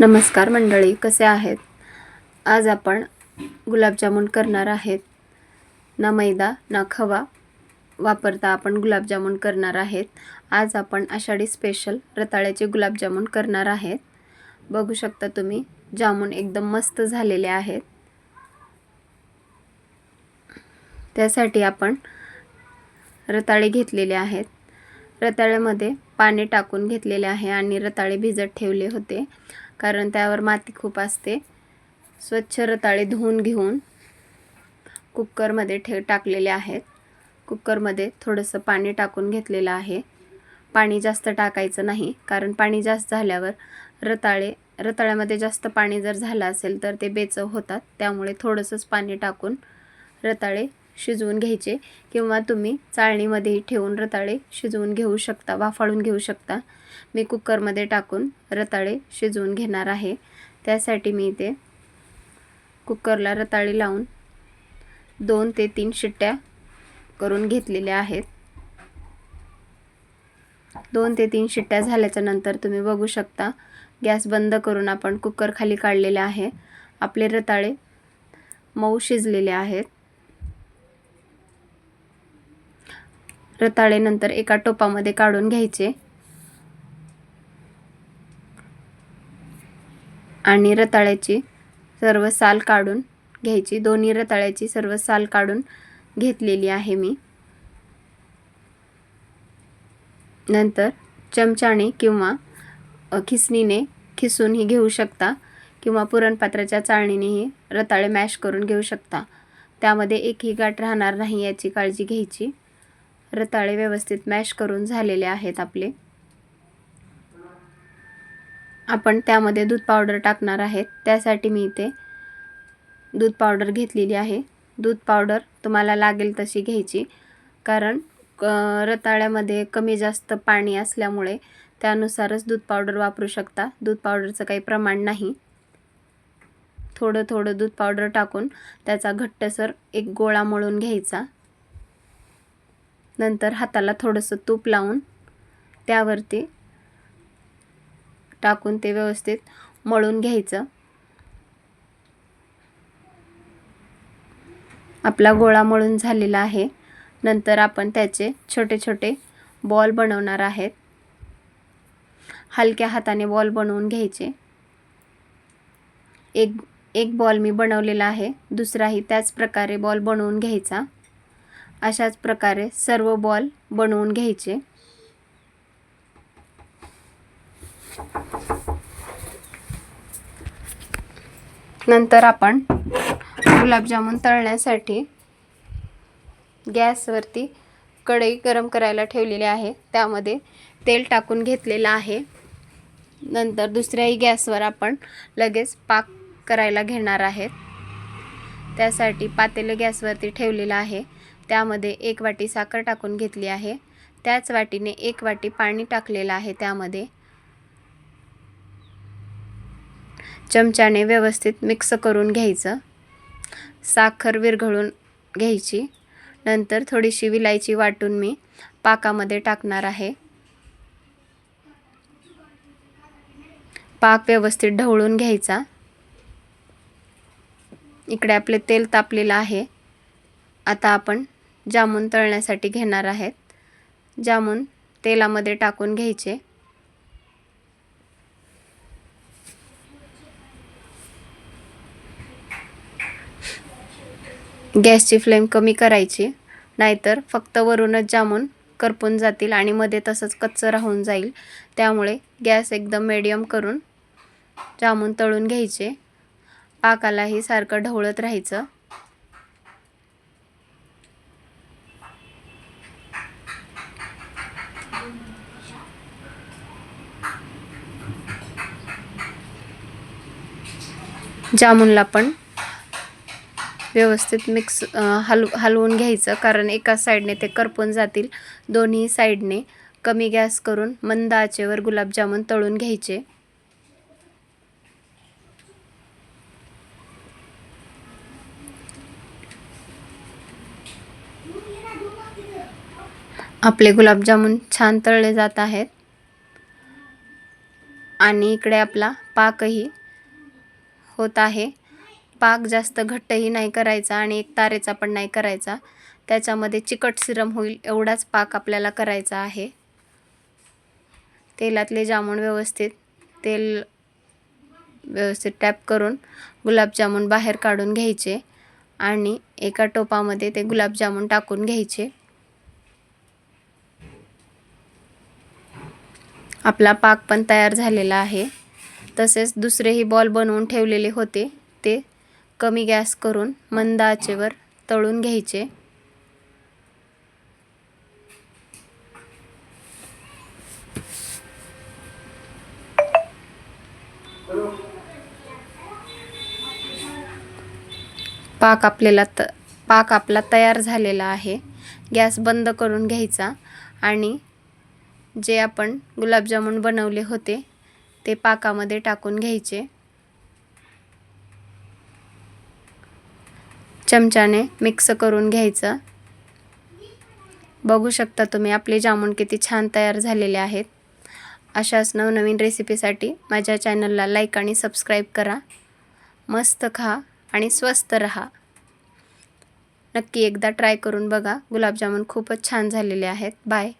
नमस्कार मंडळी कसे आहेत? आज आपण गुलाबजामुन करणार आहेत. ना मैदा ना खवा वापरता आपण गुलाबजामुन करणार आहेत. आज आपण आषाढी स्पेशल रताळ्याचे गुलाबजामुन करणार आहेत. बघू शकता तुम्ही जामून एकदम मस्त झालेले आहेत. त्यासाठी आपण रताळे घेतलेले आहेत. रताळ्यामध्ये पाणी टाकून घेतलेले आहे आणि रताळे भिजत ठेवले होते. कारण त्यावर माती खूप असते. स्वच्छ रताळे धुवून घेऊन कुकरमध्ये ठे टाकलेले आहेत. कुकरमध्ये थोडंसं पाणी टाकून घेतलेलं आहे. पाणी जास्त टाकायचं नाही कारण पाणी जास्त झाल्यावर रताळे रताळ्यामध्ये जास्त पाणी जर झालं असेल तर ते बेचव होतात. त्यामुळे थोडंसंच पाणी टाकून रताळे शिजवून घ्यायचे किंवा तुम्ही चाळणीमध्येही ठेवून रताळे शिजवून घेऊ शकता वाफाळून घेऊ शकता. मी कुकरमध्ये टाकून रताळे शिजवून घेणार आहे. त्यासाठी मी इथे कुकरला रताळे लावून दोन ते तीन शिट्ट्या करून घेतलेल्या आहेत. दोन ते तीन शिट्ट्या झाल्याच्यानंतर तुम्ही बघू शकता गॅस बंद करून आपण कुकर खाली काढलेले आहे. आपले रताळे मऊ शिजलेले आहेत. रताळे नंतर एका टोपामध्ये काढून घ्यायचे. आणि रताळ्याची सर्व साल काढून घ्यायची. दोन्ही रताळ्याची सर्व साल काढून घेतलेली आहे मी. नंतर चमचाने किंवा खिसणीने खिसूनही घेऊ शकता किंवा पुरणपात्राच्या चाळणीनेही रताळे मॅश करून घेऊ शकता. त्यामध्ये एकही गाठ राहणार नाही याची काळजी घ्यायची. रताळे व्यवस्थित मॅश करून झालेले आहेत आपले. आपण त्यामध्ये दूध पावडर टाकणार आहेत. त्यासाठी मी इथे दूध पावडर घेतलेली आहे. दूध पावडर तुम्हाला लागेल तशी घ्यायची. कारण रताळ्यामध्ये कमी जास्त पाणी असल्यामुळे त्यानुसारच दूध पावडर वापरू शकता. दूध पावडरचं काही प्रमाण नाही. थोडं थोडं दूध पावडर टाकून त्याचा घट्टसर एक गोळा मळून घ्यायचा. नंतर हाताला थोडंसं तूप लावून त्यावरती टाकून ते व्यवस्थित मळून घ्यायचं. आपला गोळा मळून झालेला आहे. नंतर आपण त्याचे छोटे छोटे बॉल बनवणार आहेत. हलक्या हाताने बॉल बनवून घ्यायचे. एक एक बॉल मी बनवलेला आहे. दुसराही त्याच प्रकारे बॉल बनवून घ्यायचा. अशाच प्रकारे सर्व बॉल बनवून घ्यायचे. नंतर आपण गुलाबजामुन तळण्यासाठी गॅसवरती कढई गरम करायला ठेवलेली आहे. त्यामध्ये तेल टाकून घेतलेलं आहे. नंतर दुसऱ्याही गॅसवर आपण लगेच पाक करायला घेणार आहेत. त्यासाठी पातेलं गॅसवरती ठेवलेलं आहे. त्यामध्ये एक वाटी साखर टाकून घेतली आहे. त्याच वाटीने एक वाटी पाणी टाकलेलं आहे त्यामध्ये. चमच्याने व्यवस्थित मिक्स करून घ्यायचं. साखर विरघळून घ्यायची. नंतर थोडीशी विलायची वाटून मी पाकामध्ये टाकणार आहे. पाक व्यवस्थित ढवळून घ्यायचा. इकडे आपले तेल तापलेलं आहे. आता आपण जामून तळण्यासाठी घेणार आहेत. जामून तेलामध्ये टाकून घ्यायचे. गॅसची फ्लेम कमी करायची नाहीतर फक्त वरूनच जामून करपून जातील आणि मध्ये तसंच कच्चं राहून जाईल. त्यामुळे गॅस एकदम मिडियम करून जामून तळून घ्यायचे. पाकालाही सारखं ढवळत राहायचं. जामुनला पण व्यवस्थित मिक्स हलव हलवून घ्यायचं. कारण एका साईडने ते करपून जातील. दोन्ही साईडने कमी गॅस करून मंद आचेवर गुलाबजामुन तळून घ्यायचे. आपले गुलाबजामुन छान तळले जात आहेत. आणि इकडे आपला पाकही होत आहे. पाक जास्त घट्टही नाही करायचा आणि एक तारेचा पण नाही करायचा. त्याच्यामध्ये चिकट सिरम होईल एवढाच पाक आपल्याला करायचा आहे. तेलातले जामून व्यवस्थित तेल व्यवस्थित टॅप करून गुलाबजामून बाहेर काढून घ्यायचे आणि एका टोपामध्ये ते गुलाबजामून टाकून घ्यायचे. आपला पाक पण तयार झालेला आहे. तसेच दुसरेही बॉल बनवून ठेवलेले होते ते कमी गॅस करून मंद आचेवर तळून घ्यायचे. पाक आपल्याला त पाक आपला तयार झालेला आहे. गॅस बंद करून घ्यायचा आणि जे आपण गुलाबजामुन बनवले होते ते पाकामध्ये टाकून घ्यायचे. चमच्याने मिक्स करून घ्यायचं. बघू शकता तुम्ही आपले जामून किती छान तयार झालेले आहेत. अशाच नवनवीन रेसिपीसाठी माझ्या चॅनलला लाईक आणि सबस्क्राईब करा. मस्त खा आणि स्वस्त रहा. नक्की एकदा ट्राय करून बघा. गुलाबजामुन खूपच छान झालेले आहेत. बाय.